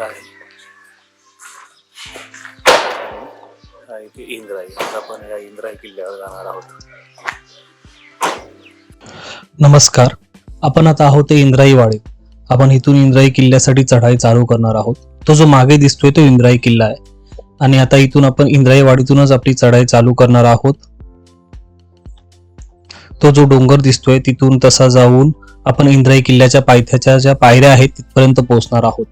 आहे. हा इथे इंद्राई आता आपण या इंद्राई किल्ल्यावर जाणार आहोत. नमस्कार. आपण आता आहोत ते इंद्राई आपण इथून इंद्राई किल्ल्यासाठी चढाई चालू करणार आहोत. तो जो मागे दिसतोय तो इंद्राई किल्ला आहे. आणि आता इथून आपण इंद्राई वाडीतूनच आपली चढाई चालू करणार आहोत. तो जो डोंगर दिसतोय तिथून तसा जाऊन आपण इंद्राई किल्ल्याच्या पायथ्याच्या ज्या पायऱ्या आहेत तिथपर्यंत पोहोचणार आहोत.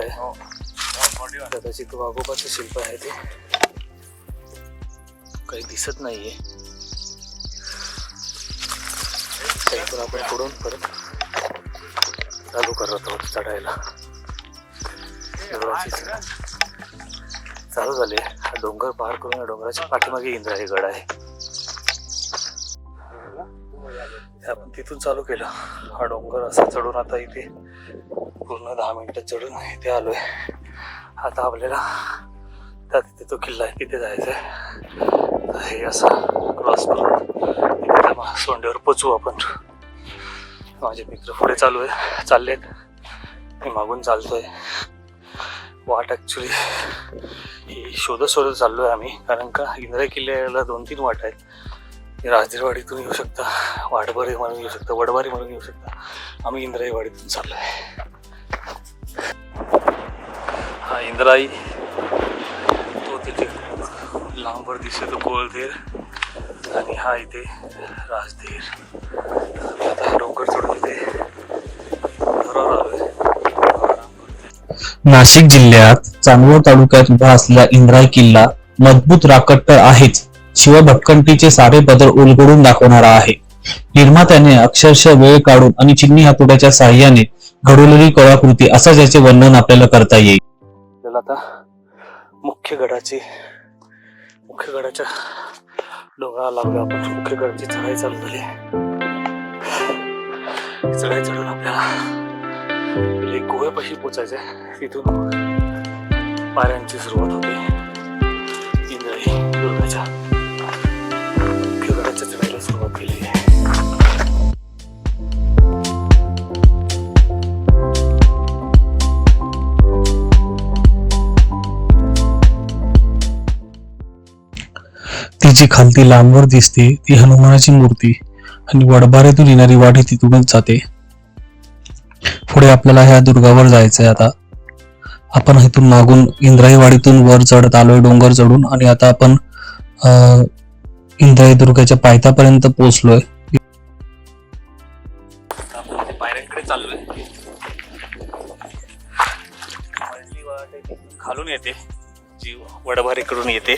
आहे. कदाचित वाघोबाचं शिल्प आहे ते. काही दिसत नाहीये. इथून आपण पुढून परत चालू करत आहोत चढायला. चालू झाले. हा डोंगर पार करून या डोंगराच्या पाठीमागे इंद्राई गड आहे. हे आपण तिथून चालू केलं. हा डोंगर असा चढून आता इथे पूर्ण दहा मिनटं चढून इथे आलोय. आता आपल्याला त्या तिथे तो किल्ला आहे तिथे जायचं आहे हे असं क्रॉस करून. इथे त्या सोंडेवर पोचू आपण. माझे मित्र पुढे चालू आहे चाललेत. मी मागून चालतोय. वाट ॲक्च्युली ही शोधत शोधत आहे आम्ही कारण का इंद्राय किल्ल्याला दोन तीन वाट आहेत. राजदीरवाडीतून येऊ शकता वाटबारी म्हणून येऊ शकता वडबारी म्हणून येऊ शकता. आम्ही इंद्रायवाडीतून चाललो आहे हा इंद्राई. तो तिथे लांबवर दिसतो कोळधीर आणि हा इथे राजधीर. आता डोंगर चढून इथे नाशिक जिल्ह्यात चांदवड तालुक्यात उभा असलेला इंद्राय किल्ला मजबूत राखट तर आहेच. शिवाय भटकंटीचे सारे बदल उलगडून दाखवणारा आहे. निर्मात्याने अक्षरशः वेळ काढून आणि चिन्नी हातोड्याच्या साह्याने घडवलेली कलाकृती असं ज्याचे वर्णन आपल्याला करता येईल. आपल्याला आता मुख्य गडाची मुख्य गडाच्या डोंगराला लागलो आपण. मुख्य गडाची चढाई चालू झाली चढाई चढून आपल्याला एक गुहेपाशी पोचायचं आहे तिथून पाऱ्यांची सुरुवात होते. जी खालती लांबवर दिसते ती हनुमानाची मूर्ती आणि वडबारेतून येणारी वाढी तिथूनच जाते. पुढे आपल्याला ह्या दुर्गावर जायचंय आता. आपण इथून मागून इंद्राई वाडीतून वर चढत आलोय डोंगर चढून. आणि आता आपण इंद्राय इंद्राई दुर्गाच्या पायथ्यापर्यंत पोहोचलोय. पायऱ्यांकडे चाललोय. खालून येते. जी वडभारीकडून येते.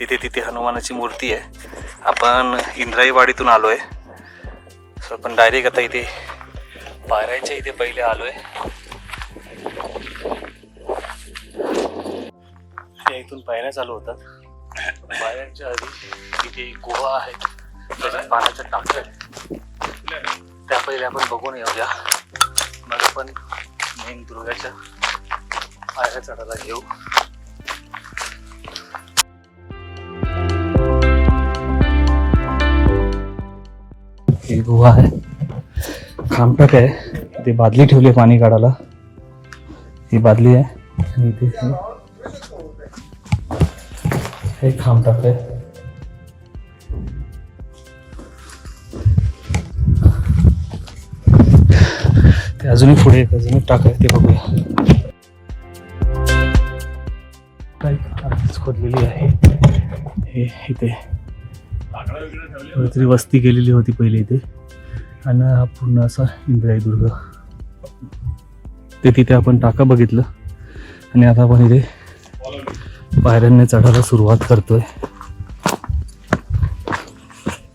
तिथे तिथे हनुमानाची मूर्ती आहे. आपण इंद्राईवाडीतून आहे सो आपण डायरेक्ट आता इथे पायऱ्यांच्या इथे पहिले आलो आहे इथून पायऱ्या चालू होतात. पायऱ्यांच्या आधी इथे गुहा आहे. त्याच्यात पाण्याच्या टाकत त्या पहिले आपण बघून येऊया. मग आपण मेन दुर्गाच्या पायऱ्या चढायला घेऊ. ही। गुहा आहे खामटाक आहे इथे बादली ठेवली पाणी काढायला ही बादली आहे आणि इथे हे- हे खामटाक आहे ते अजूनही पुढे अजून टाक आहे ते बघूया। खोदलेली आहे. हे इथे काहीतरी वस्ती केलेली होती पहिले इथे. आणि हा पूर्ण असा इंद्राई दुर्ग ते तिथे आपण टाका बघितलं. आणि आता आपण इथे पायऱ्यांनी चढायला सुरुवात करतोय.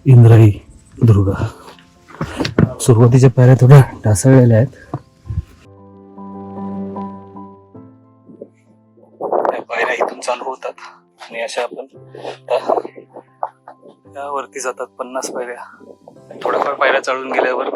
इंद्राई दुर्ग सुरुवातीच्या पायऱ्या थोड्या ढासळलेल्या आहेत. पायऱ्या इथून चालू होतात. आणि अशा आपण त्या वरती जातात पन्नास पायऱ्या. थोड्याफार पायऱ्या चढून गेल्यावर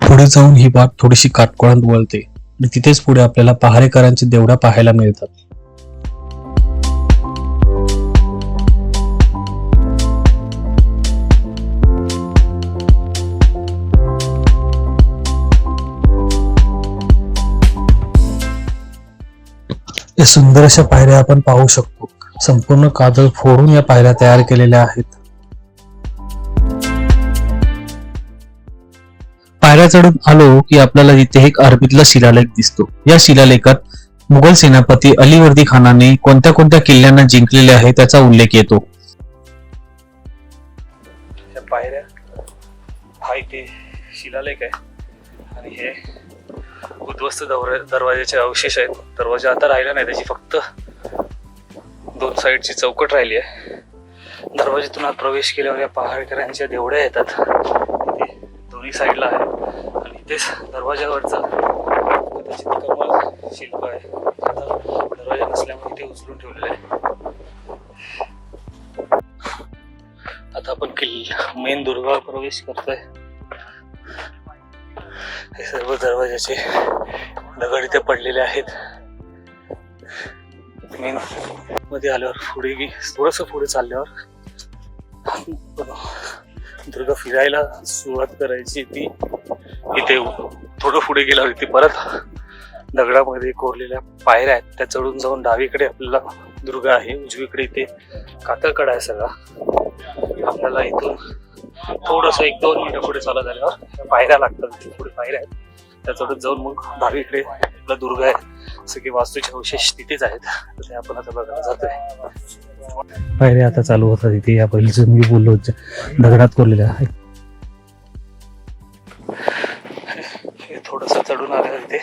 पुढे जाऊन ही बाग थोडीशी काटकोळांत वळते आणि तिथेच पुढे आपल्याला पहारेकरांची देवडा पाहायला मिळतात. या सुंदर अशा पायऱ्या आपण पाहू शकतो. संपूर्ण कादळ फोडून या पायऱ्या तयार केलेल्या आहेत. पायऱ्या चढून आलो की आपल्याला तिथे एक अरबीतला शिलालेख दिसतो. या शिलालेखात मुघल सेनापती अलीवर्दी खानाने कोणत्या कोणत्या किल्ल्यांना जिंकलेले आहे त्याचा उल्लेख येतो. पायऱ्या हा इथे शिलालेख आहे. आणि हे उद्ध्वस्त दवर दरवाजाचे अवशेष आहेत. दरवाजा आता राहिला नाही त्याची फक्त दोन साईडची चौकट राहिली आहे. दरवाजातून आत प्रवेश केल्यावर या पहाडकऱ्यांच्या देवड्या येतात. ते दोन्ही साईडला आहे. आणि तेच दरवाजावरचं कदाचित कमल शिल्प आहे. आता दरवाजा नसल्यामुळे ते उचलून ठेवलेलं आहे. आता आपण किल्ला मेन दुर्गावर प्रवेश करतोय. हे सर्व दरवाजाचे दगड इथे पडलेले आहेत. मेन मध्ये आल्यावर पुढे गे थोडस पुढे चालल्यावर दुर्गा फिरायला सुरुवात करायची ती इथे थोडं पुढे गेल्यावर इथे परत दगडामध्ये कोरलेल्या पायऱ्या आहेत. त्या चढून जाऊन डावीकडे आपल्याला दुर्गा आहे. उजवीकडे इथे कातळकडा आहे सगळा. आपल्याला इथून थोडस एक दोन मिनिटं पुढे चालत आल्यावर पायऱ्या लागतात तिथे पुढे पायऱ्या आहेत त्या चढत जाऊन मग डावीकडे आपला दुर्ग आहे. सगळे वास्तूचे अवशेष तिथेच आहेत. तर ते आपण आता बघायला जातोय. पायऱ्या आता चालू होतात तिथे या पहिलीच मी बोललो दगडात कोरलेल्या आहेत. हे थोडस चढून आल्यावर इथे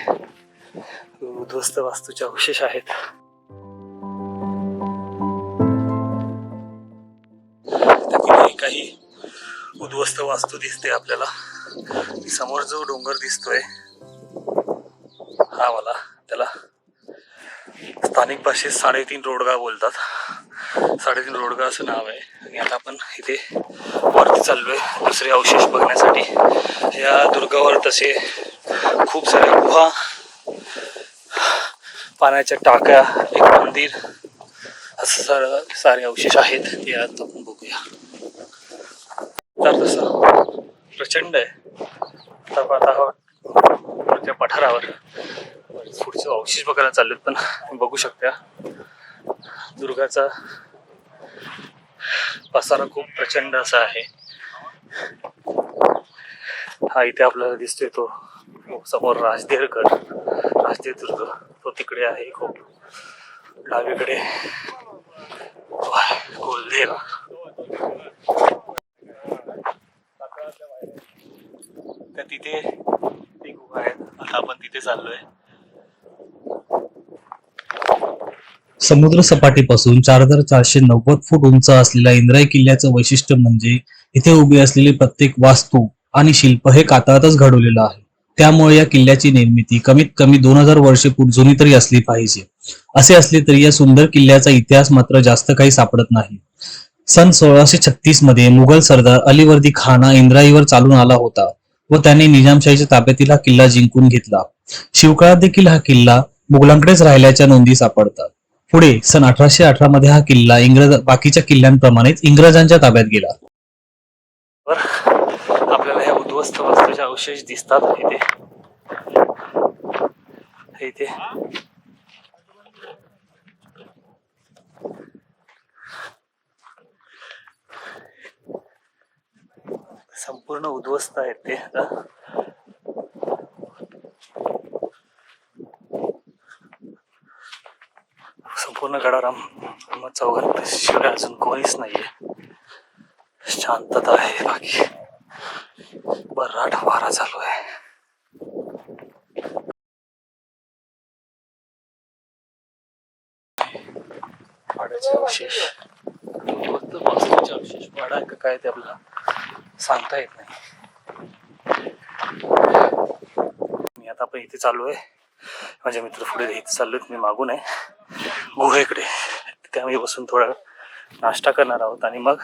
उद्ध्वस्त वास्तूचे अवशेष आहेत. उद्ध्वस्त वास्तू दिसते आपल्याला. समोर जो डोंगर दिसतोय हा मला त्याला स्थानिक भाषेत साडेतीन रोडगा बोलतात. साडेतीन रोडगा असं नाव आहे. आणि आता आपण इथे वरती चाललोय दुसरे अवशेष बघण्यासाठी. या दुर्गावर तसे खूप साऱ्या गुहा पाण्याच्या टाक्या एक मंदिर असं सारं सारे अवशेष आहेत. ते आज आपण तर तसं प्रचंड आहे. आता आपण आता आहोत वरच्या पठारावर. पुढचे अवशेष बघायला चाललेत पण बघू शकता. दुर्गाचा पसारा खूप प्रचंड असा आहे. हा इथे आपल्याला दिसतोय तो. समोर राजदेरगड. राजदेर दुर्ग तो तिकडे आहे खूप. डावीकडे. गोलदेव तर तिथे ती गुहा आहे. आता आपण तिथे चाललोय. समुद्र सपाटीपासून चार हजार चारशे नव्वद फूट उंच असलेल्या इंद्राई किल्ल्याचं वैशिष्ट्य म्हणजे इथे उभी असलेली प्रत्येक वास्तू आणि शिल्प हे कातळातच घडवलेलं आहे. त्यामुळे या किल्ल्याची निर्मिती कमीत कमी दोन हजार वर्षे जुनी तरी असली पाहिजे. असे असले तरी या सुंदर किल्ल्याचा इतिहास मात्र जास्त काही सापडत नाही. सन सोळाशे छत्तीसमध्ये मुघल सरदार अलीवर्दी खाना इंद्राईवर चालून आला होता. व त्याने निजामशाहीच्या ताब्यातील हा किल्ला जिंकून घेतला. शिवकाळात देखील हा किल्ला मुघलांकडेच राहिल्याच्या नोंदी सापडतात. पुढे सन अठराशे अठरा मध्ये हा किल्ला इंग्रज बाकीच्या किल्ल्यांप्रमाणेच इंग्रजांच्या ताब्यात गेला. आपल्याला या उद्ध्वस्त वस्तूचे अवशेष दिसतात. इथे. इथे. पूर्ण उद्ध्वस्त आहेत ते. आता संपूर्ण गडाराम चौघांत शिवाय अजून कोणीच नाहीये. शांतता आहे बाकी. बराट वारा चालू आहे. वाड्याचे अवशेष. फक्त वास्तूचे अवशेष वाडा आहे का काय ते आपला? सांगता येत नाही. मी आता पण इथे चालू आहे. माझे मित्र पुढे इथे चाललोय मी मागून आहे. गुहेकडे तिथे आम्ही बसून थोडा नाश्ता करणार आहोत आणि मग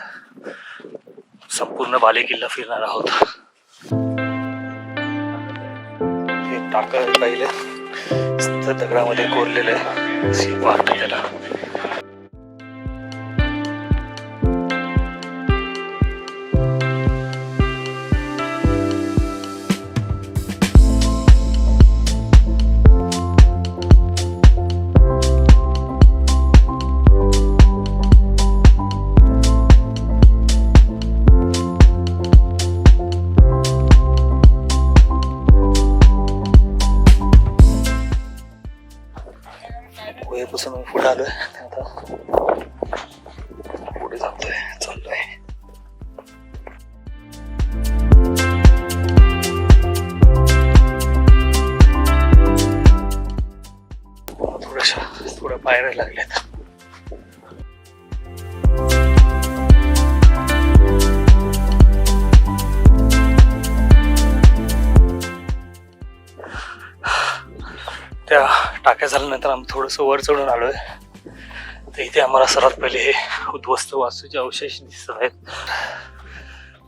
संपूर्ण बाले किल्ला फिरणार आहोत. टाकं पाहिलं. दगडामध्ये कोरलेलं आहे. अशी त्याला. वयापासून मी पुढे आलोय. आता पुढे जातोय चाललोय. थोड्याशा थोड्या पायऱ्या लागल्यात टाक्या झाल्यानंतर आम्ही थोडंसं वर चढून आलोय. तर इथे आम्हाला सर्वात पहिले हे उद्ध्वस्त वास्तूचे अवशेष दिसत आहेत.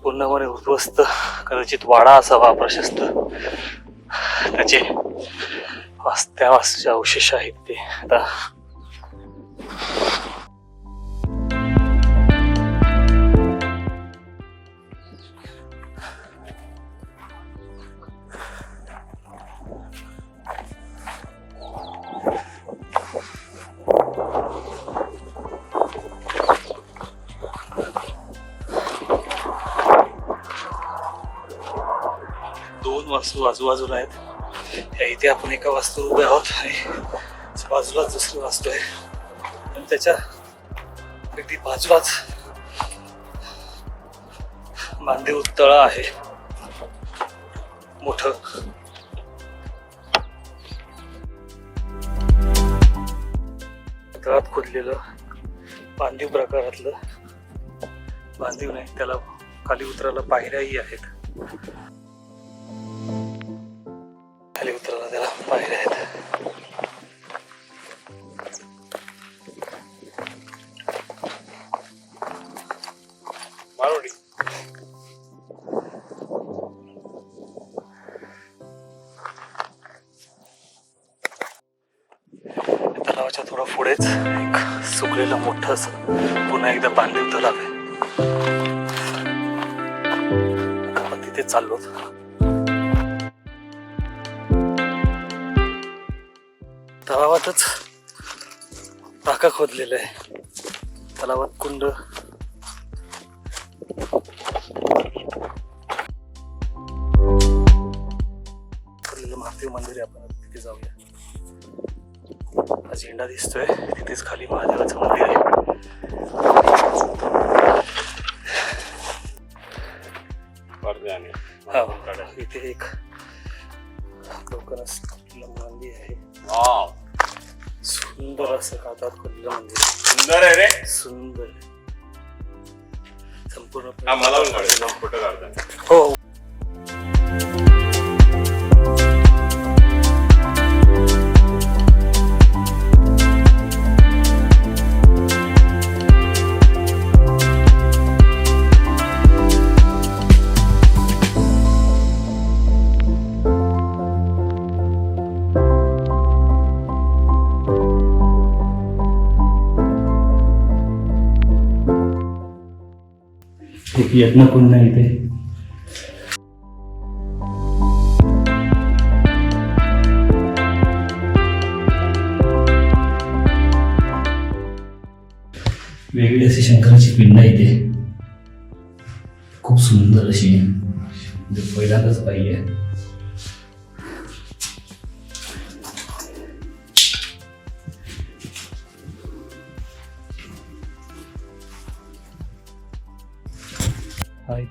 पूर्णपणे उद्ध्वस्त कदाचित वाडा असावा प्रशस्त. त्याचे वास- त्या वास्तूचे अवशेष आहेत ते. आता आजूबाजूला आहेत. त्या इथे आपण एका वास्तू उभे आहोत आणि बाजूलाच दुसरी वास्तू आहे. आणि त्याच्या अगदी बाजूलाच मांदेव तळं आहे. मोठ. तळात खोदलेलं बांधीव प्रकारातलं बांधीव नाही त्याला खाली उतरायला पायऱ्याही आहेत. खाली उतरायला त्याला पायऱ्या आहेत मारोडी तलावाच्या थोडं पुढेच एक सुकलेलं मोठं असं पुन्हा एकदा बांधीव तलाव आहे आपण तिथे चाललो तलावातच टाका खोदलेलं आहे. तलावात कुंड. महादेव मंदिर आहे. आपण तिथे जाऊया. हा झेंडा दिसतोय. तिथेच खाली महादेवाचं मंदिर आहे. हा इथे एक लोकांना मंदिर आहे. वाव सुंदर असं हातात खोदलेलं मंदिर. सुंदर आहे रे सुंदर. संपूर्ण हा मला पण काढायचा फोटो काढता हो एक यज्ञ कुंड आहे इथे वेगळी अशी शंकराची पिंड आहे इथे खूप सुंदर अशी. म्हणजे पहिल्यांदाच पाहिजे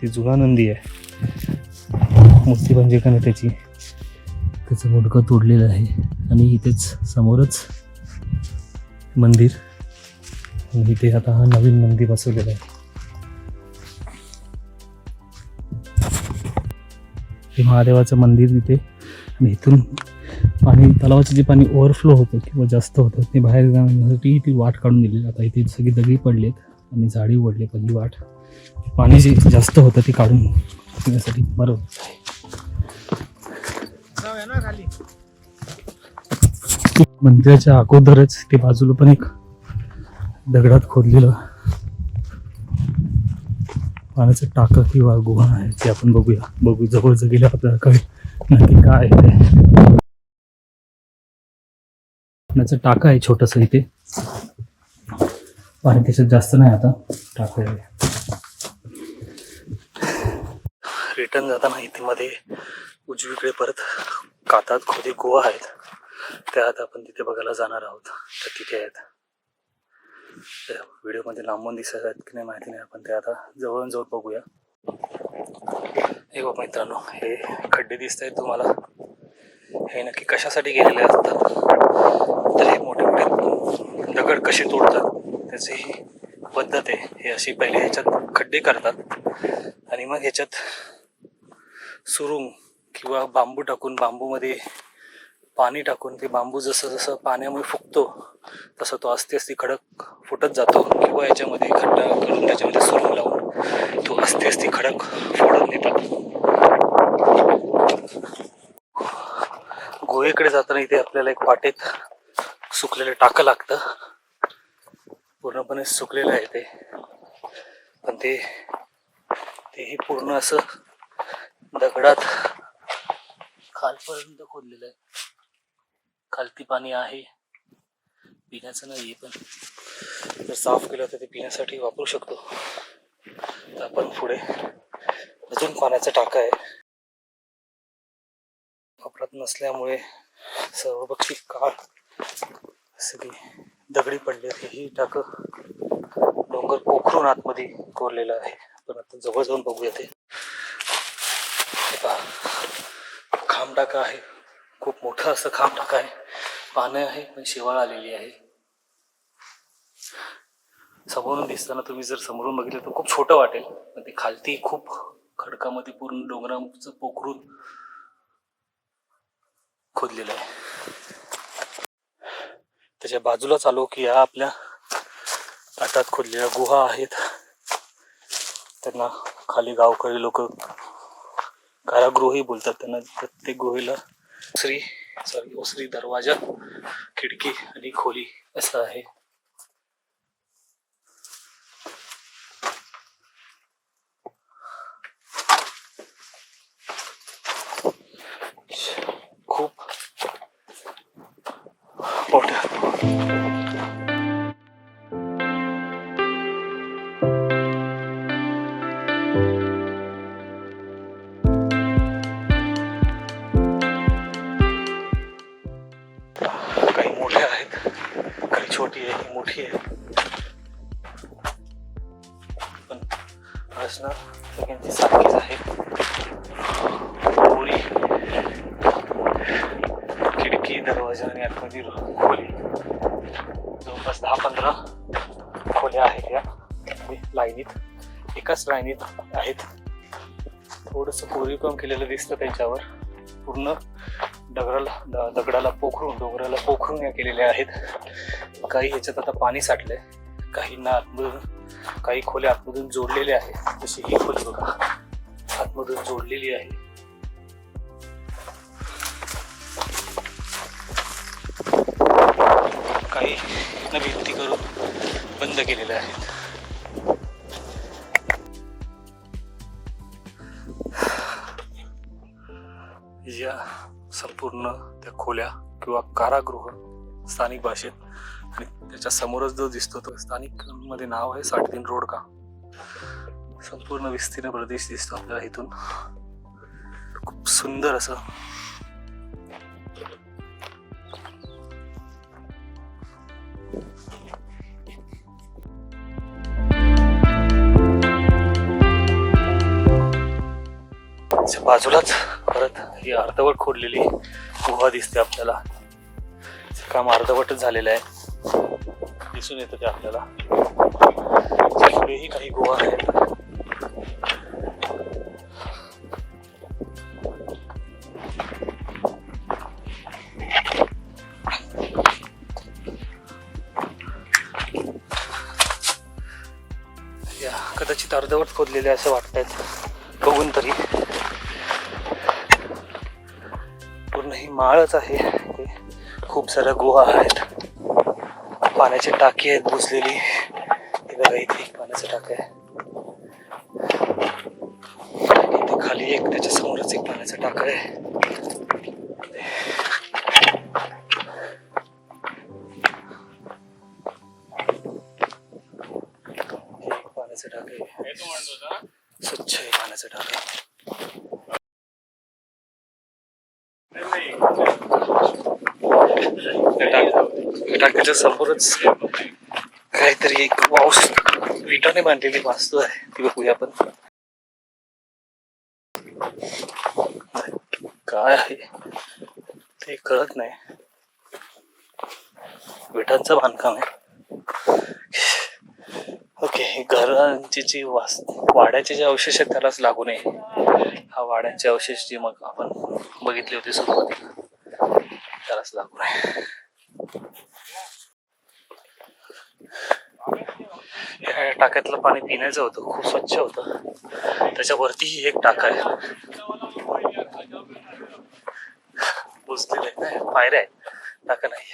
ती जुना नंदी आहे. मूर्ती पंजिकाने म्हणजे त्याची? त्याचं मुडकं तोडलेलं आहे. आणि इथेच समोरच मंदिर. आणि इथे आता हा नवीन मंदिर बसवलेला आहे. हे महादेवाचं मंदिर तिथे आणि इथून पाणी तलावाचं जे पाणी ओव्हरफ्लो होतं किंवा जास्त होतं ते बाहेर जाण्यासाठी ती वाट काढून दिली आता इथे सगळी दगडी पडलेत आणि झाडी उडली पहिली वाट. पाणी जे जास्त होतं ते काढून पिण्यासाठी. बरं आहे मंदिराच्या अगोदरच ते बाजूला पण एक दगडात खोदलेलं पाण्याचं टाकं किंवा गुहा आहे ते आपण बघूया. बघू जवळ गेल्या आपल्याला कळेल नक्की काय आहे ते. पाण्याचं टाकं आहे छोटस इथे. पाणी त्याच्यात जास्त नाही आता टाका आहे रिटर्न जाताना इथे मध्ये उजवीकडे परत कातात खोदे गुहा आहेत. त्या आता आपण तिथे बघायला जाणार आहोत. तर तिथे आहेत. व्हिडिओमध्ये लांबून दिसत आहेत की नाही माहिती नाही. आपण ते आता जवळून जवळ बघूया. हे बघ मित्रांनो हे खड्डे दिसत आहेत तुम्हाला. हे नक्की कशासाठी गेलेले असतात तर हे मोठे मोठे दगड कसे तोडतात? त्याची ही पद्धत आहे. हे अशी पहिले ह्याच्यात खड्डे करतात. आणि मग ह्याच्यात सुरुंग किंवा बांबू टाकून बांबूमध्ये पाणी टाकून ते बांबू जसं जसं पाण्यामुळे फुगतो तसं तो असते असते खडक फुटत जातो किंवा याच्यामध्ये खड्डा करून त्याच्यामध्ये सुरुंग लावून तो असते असते खडक फोडत नेतात गोवेकडे जाताना इथे आपल्याला एक वाटेत सुकलेलं टाकं लागतं. पूर्णपणे सुकलेलं आहे ते. पण ते तेही पूर्ण असं दगडात खालपर्यंत खोदलेलं आहे. खालती पाणी आहे. पिण्याचं नाही पण. जर साफ केलं तर ते पिण्यासाठी वापरू शकतो. तर आपण पुढे अजून पाण्याचा टाका आहे. वापरत नसल्यामुळे सर्व पक्षी काळ सगळी दगडी पडले हेही टाकं डोंगर पोखरून आतमध्ये कोरलेलं आहे. पण आता जवळ जाऊन बघूया ते. पहा खांब आहे. खूप मोठं असं खामडाका आहे. पानं आहे पण शेवाळ आलेली आहे. समोरून दिसताना तुम्ही जर समोरून बघितलं तर खूप छोटं वाटेल. पण ते खालती खूप खडकामध्ये पूर्ण डोंगराचं पोखरून खोदलेलं आहे. त्याच्या बाजूला आलो की या आपल्या आटात खोदलेल्या गुहा आहेत. त्यांना खाली गावकरी लोक कारागृही बोलतात त्यांना. प्रत्येक गुहेला ओसरी सॉरी ओसरी दरवाजा खिडकी आणि खोली असं आहे. मोठी आहे पण रचना सगळ्यांची सारखीच आहे. खोली खिडकी दरवाजा आणि आतमध्ये खोली. जवळपास दहा पंधरा खोल्या आहेत या. लाईनीत. एकाच लाईनीत आहेत. थोडंसं कोरीवकाम केलेलं दिसतं त्यांच्यावर. पूर्ण दगडाला द- दगडाला पोखरून डोंगराला पोखरून या केलेल्या आहेत. काही ह्याच्यात आता पाणी साठलंय. काहींना आतमधून काही खोल्या आतमधून जोडलेल्या आहेत जशी ही खोली बघा. आतमधून जोडलेली आहे. काही भिंती करून बंद केलेल्या आहेत. या संपूर्ण त्या खोल्या किंवा कारागृह स्थानिक भाषेत त्याच्या समोरच जो दिसतो तो स्थानिकमध्ये नाव आहे साडेतीन रोड का संपूर्ण विस्तीर्ण प्रदेश दिसतो आपल्याला इथून. खूप सुंदर असं. बाजूलाच परत ही अर्धवट खोडलेली गुहा दिसते आपल्याला. काम अर्धवटच झालेलं आहे. दिसून येतं ते आपल्याला. पुढेही काही गोवा आहेत. या कदाचित अर्धवट खोदलेले असं वाटतायत बघून तरी. पूर्ण ही माळच आहे. खूप साऱ्या गुहा आहेत. पाण्याची टाकी आहेत बुजलेली. हे बघा इथे एक पाण्याचं टाक आहे. इथे खाली एक त्याच्या समोरच एक पाण्याचं टाक आहे. टाकीच्या काहीतरी एक पाऊस विटाने बांधलेली वास्तू आहे. ती बघूया आपण. काय आहे? ते कळत नाही. विटांचं बांधकाम आहे. ओके घरांची जी वास वाड्याचे जे अवशेष आहेत त्यालाच लागू नये. हा वाड्यांचे अवशेष जे मग आपण बघितले होते सुरुवातीला त्यालाच लागू नये. टाक्यातलं पाणी पिण्याचं होतं खूप स्वच्छ होतं. त्याच्यावरती ही एक टाका आहे. बुजलेलं आहे पायऱ्या आहेत. टाका नाही